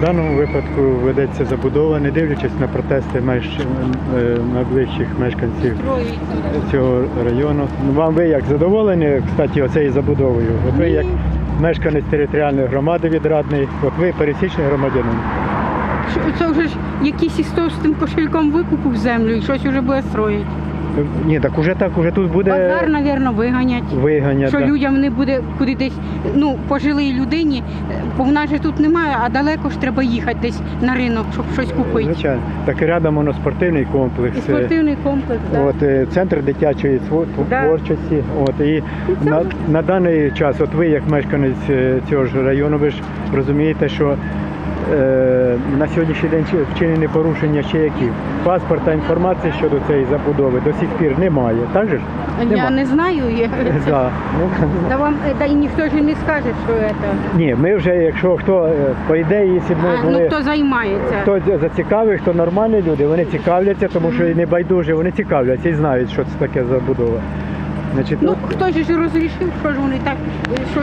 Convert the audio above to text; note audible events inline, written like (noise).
В даному випадку ведеться забудова, не дивлячись на протести е, найближчих мешканців цього району. Ну, Вам ви як задоволені, кстати, оцею забудовою? От ви як мешканець територіальної громади відрадний, от ви пересічний громадянин. Це вже ж якийсь із того з тим кошельком викупив землю і щось вже буде строїти. Ні, так уже так, уже тут буде Базар, мабуть, виганять. виганя. Що да. людям не буде куди десь, ну, пожилій людині, е, бо в нас же тут немає, а далеко ж треба їхати десь на ринок, щоб щось купити. Звичайно. Так і рядом воно спортивний комплекс. І спортивний комплекс, так. От е, центр дитячої тво- Да. творчості. От і це на, на даний час, от ви як мешканець е, цього ж району, ви ж розумієте, що е, на сьогоднішній день вчинені порушення ще які? Паспорта інформації щодо цієї забудови до сих пір немає. Так же ж? Я Нема. не знаю, я... (laughs) Да. Ну, да вам е, да, і ніхто ж не скаже, що це. ні, ми вже, якщо хто е, по ідеї, якщо б ми А, ну були. хто займається? Хто зацікавий, хто нормальні люди, вони цікавляться, тому що і не байдужі, вони цікавляться і знають, що це таке забудова. Значить, Ну от- хто ж розрішив, що ж вони так, е, що